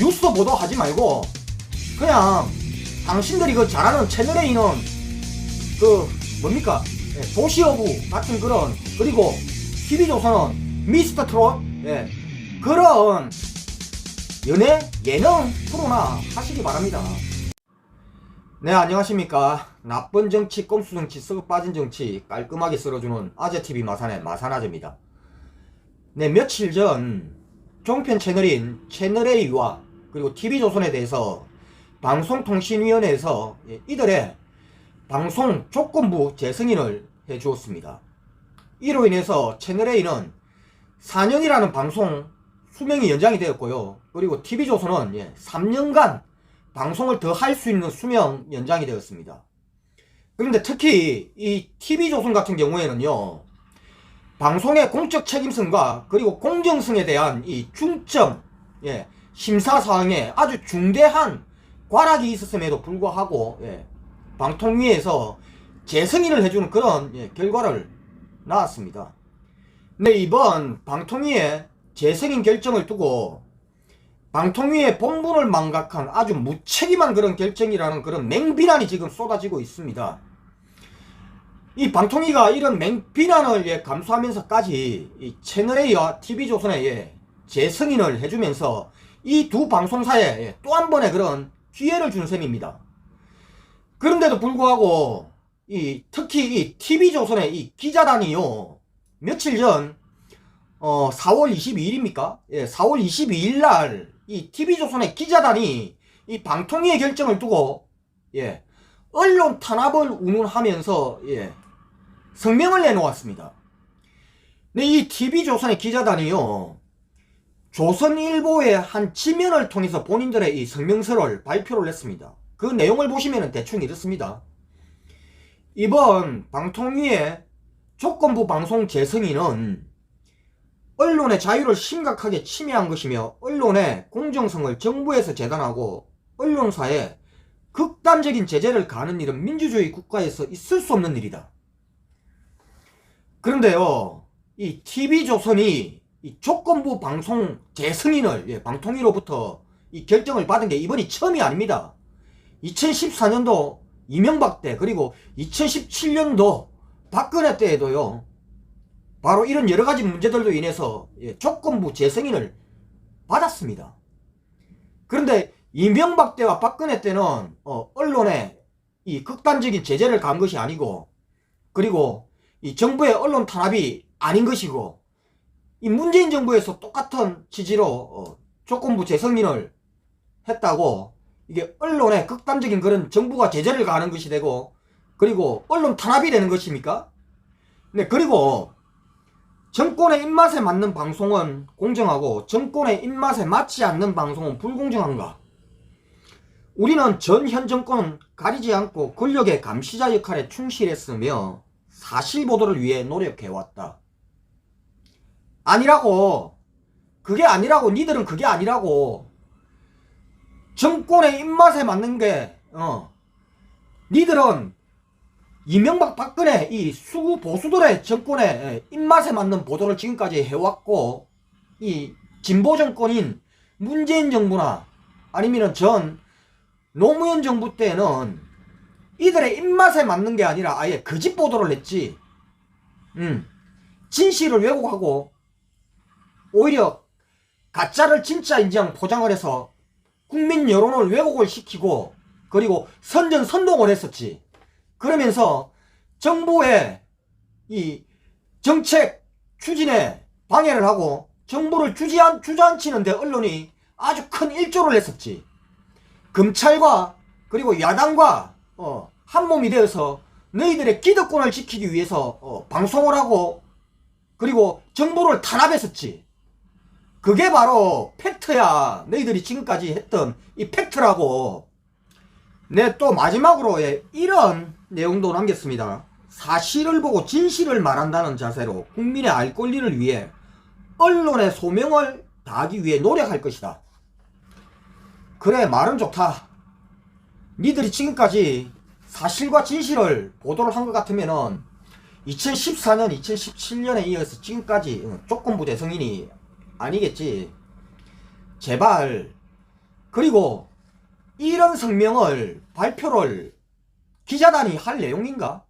뉴스 보도하지 말고 그냥 당신들이 그 잘하는 채널에 있는 그 뭡니까 예, 도시어부 같은 그런 그리고 TV조선은 미스터 트롯 예, 그런 연애 예능 프로나 하시기 바랍니다. 네 안녕하십니까 나쁜 정치 꼼수 정치 썩어 빠진 정치 깔끔하게 쓸어주는 아재TV 마산의 마산아재입니다. 네 며칠 전 종편 채널인 채널A와 그리고 TV조선에 대해서 방송통신위원회에서 예, 이들의 방송 조건부 재승인을 해주었습니다. 이로 인해서 채널A는 4년이라는 방송 수명이 연장이 되었고요. 그리고 TV조선은 예, 3년간 방송을 더 할 수 있는 수명 연장이 되었습니다. 그런데 특히 이 TV조선 같은 경우에는요. 방송의 공적 책임성과 그리고 공정성에 대한 이 중점, 예, 심사사항에 아주 중대한 과락이 있었음에도 불구하고, 예, 방통위에서 재승인을 해주는 그런 예, 결과를 낳았습니다. 네, 이번 방통위의 재승인 결정을 두고 방통위의 본분을 망각한 아주 무책임한 그런 결정이라는 그런 맹비난이 지금 쏟아지고 있습니다. 이 방통위가 이런 맹비난을 예, 감수하면서까지 이 채널A와 TV조선에 예, 재승인을 해주면서 이 두 방송사에 예, 또한 번의 그런 기회를 준 셈입니다. 그런데도 불구하고 이 특히 이 TV조선의 이 기자단이요 며칠 전 어, 4월 22일입니까? 예, 4월 22일 날 이 TV조선의 기자단이 이 방통위의 결정을 두고 예, 언론 탄압을 운운하면서 예, 성명을 내놓았습니다. 근데 이 TV조선의 기자단이요. 조선일보의 한 지면을 통해서 본인들의 이 성명서를 발표를 했습니다. 그 내용을 보시면 대충 이렇습니다. 이번 방통위의 조건부 방송 재승인은 언론의 자유를 심각하게 침해한 것이며 언론의 공정성을 정부에서 재단하고 언론사에 극단적인 제재를 가하는 일은 민주주의 국가에서 있을 수 없는 일이다. 그런데요, 이 TV조선이 이 조건부 방송 재승인을 예, 방통위로부터 이 결정을 받은 게 이번이 처음이 아닙니다. 2014년도 이명박 때 그리고 2017년도 박근혜 때에도요. 바로 이런 여러 가지 문제들로 인해서 예, 조건부 재승인을 받았습니다. 그런데 이명박 때와 박근혜 때는 어, 언론에 이 극단적인 제재를 가한 것이 아니고 그리고 이 정부의 언론 탄압이 아닌 것이고 이 문재인 정부에서 똑같은 취지로 어, 조건부 재승인을 했다고 이게 언론에 극단적인 그런 정부가 제재를 가하는 것이 되고 그리고 언론 탄압이 되는 것입니까? 네 그리고 정권의 입맛에 맞는 방송은 공정하고 정권의 입맛에 맞지 않는 방송은 불공정한가? 우리는 전 현 정권은 가리지 않고 권력의 감시자 역할에 충실했으며 사실 보도를 위해 노력해왔다. 아니라고. 그게 아니라고. 니들은 그게 아니라고. 정권의 입맛에 맞는 게, 어. 니들은 이명박 박근혜 이 수구 보수들의 정권의 입맛에 맞는 보도를 지금까지 해왔고, 이 진보 정권인 문재인 정부나 아니면 전 노무현 정부 때는 이들의 입맛에 맞는 게 아니라 아예 거짓 보도를 했지. 음. 진실을 왜곡하고 오히려 가짜를 진짜 인정 포장을 해서 국민 여론을 왜곡을 시키고 그리고 선전 선동을 했었지. 그러면서 정부의 이 정책 추진에 방해를 하고 정부를 주지안, 주저앉히는데 언론이 아주 큰 일조를 했었지. 검찰과 그리고 야당과 어, 한 몸이 되어서 너희들의 기득권을 지키기 위해서 어, 방송을 하고 그리고 정부를 탄압했었지. 그게 바로 팩트야. 너희들이 지금까지 했던 이 팩트라고. 네, 또 마지막으로 예, 이런 내용도 남겼습니다. 사실을 보고 진실을 말한다는 자세로 국민의 알 권리를 위해 언론의 소명을 다하기 위해 노력할 것이다. 그래, 말은 좋다. 니들이 지금까지 사실과 진실을 보도를 한 것 같으면은 2014년, 2017년에 이어서 지금까지 조건부 대성인이 아니겠지. 제발 그리고 이런 성명을 발표를 기자단이 할 내용인가?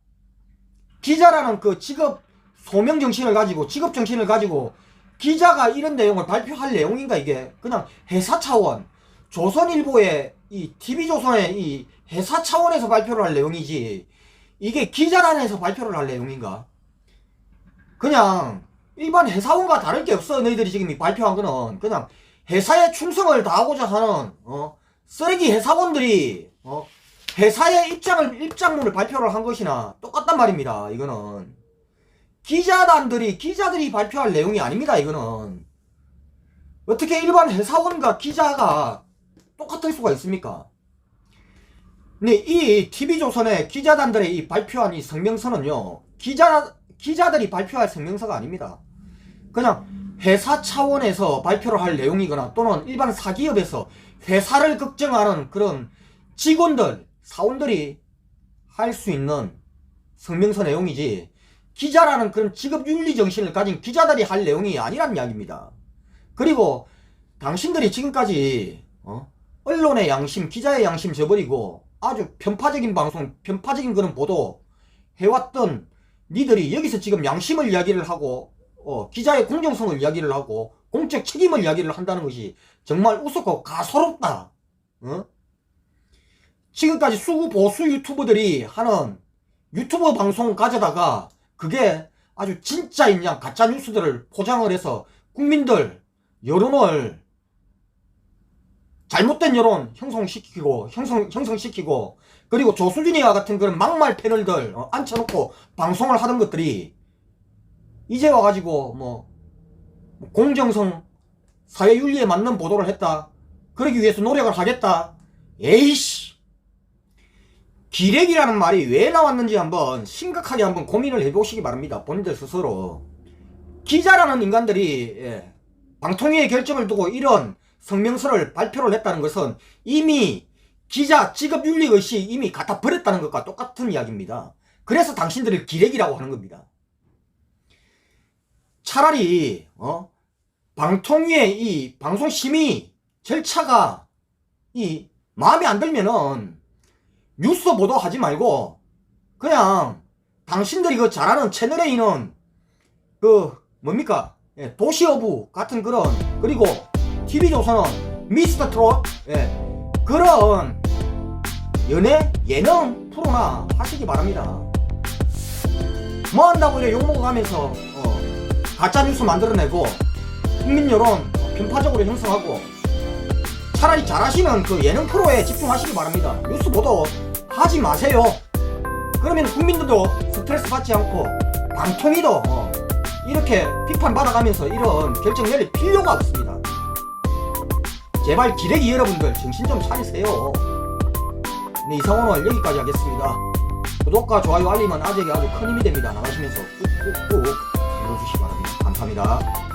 기자라는 그 직업 소명 정신을 가지고 직업 정신을 가지고 기자가 이런 내용을 발표할 내용인가 이게 그냥 회사 차원 조선일보의 이 TV조선의 이 회사 차원에서 발표를 할 내용이지 이게 기자단에서 발표를 할 내용인가? 그냥 일반 회사원과 다를 게 없어 너희들이 지금 이 발표한 거는 그냥 회사에 충성을 다하고자 하는 어 쓰레기 회사원들이 어 회사의 입장을 입장문을 발표를 한 것이나 똑같단 말입니다. 이거는 기자단들이 기자들이 발표할 내용이 아닙니다. 이거는 어떻게 일반 회사원과 기자가 똑같을 수가 있습니까? 네, 이 TV조선의 기자단들의 이 발표한 이 성명서는요, 기자, 기자들이 발표할 성명서가 아닙니다. 그냥 회사 차원에서 발표를 할 내용이거나 또는 일반 사기업에서 회사를 걱정하는 그런 직원들, 사원들이 할 수 있는 성명서 내용이지, 기자라는 그런 직업 윤리 정신을 가진 기자들이 할 내용이 아니란 이야기입니다. 그리고 당신들이 지금까지 어? 언론의 양심, 기자의 양심 저버리고 아주 편파적인 방송, 편파적인 그런 보도 해왔던 니들이 여기서 지금 양심을 이야기를 하고 어, 기자의 공정성을 이야기를 하고 공적 책임을 이야기를 한다는 것이 정말 우습고 가소롭다. 어? 지금까지 수구 보수 유튜버들이 하는 유튜버 방송 가져다가 그게 아주 진짜인 양 가짜 뉴스들을 포장을 해서 국민들 여론을 잘못된 여론 형성시키고 형성 형성시키고 그리고 조수진이와 같은 그런 막말 패널들 어, 앉혀놓고 방송을 하던 것들이 이제 와가지고 뭐 공정성 사회 윤리에 맞는 보도를 했다. 그러기 위해서 노력을 하겠다. 에이씨. 기레기라는 말이 왜 나왔는지 한번 심각하게 한번 고민을 해보시기 바랍니다. 본인들 스스로. 기자라는 인간들이 예, 방통위의 결정을 두고 이런 성명서를 발표를 했다는 것은 이미 기자 직업 윤리 의식 이미 갖다 버렸다는 것과 똑같은 이야기입니다. 그래서 당신들을 기레기라고 하는 겁니다. 차라리 어? 방통위의 이 방송 심의 절차가 이 마음에 안 들면은 뉴스 보도하지 말고 그냥 당신들이 그 잘하는 채널에 있는 그 뭡니까 예, 도시어부 같은 그런 그리고 TV조선은 미스터 트롯 예, 그런 연애 예능 프로나 하시기 바랍니다. 뭐 한다고 이래 욕먹어 가면서 어, 가짜 뉴스 만들어내고 국민 여론 어, 편파적으로 형성하고 차라리 잘하시는 그 예능 프로에 집중하시기 바랍니다. 뉴스 보도 하지 마세요. 그러면 국민들도 스트레스 받지 않고 방통위도 어, 이렇게 비판 받아가면서 이런 결정 내릴 필요가 없습니다. 제발 기레기 여러분들 정신 좀 차리세요. 네, 이상원은 여기까지 하겠습니다. 구독과 좋아요 알림은 아직이 아주 큰 힘이 됩니다. 나가시면서 꾹꾹꾹 눌러주시기 바랍니다. 감사합니다.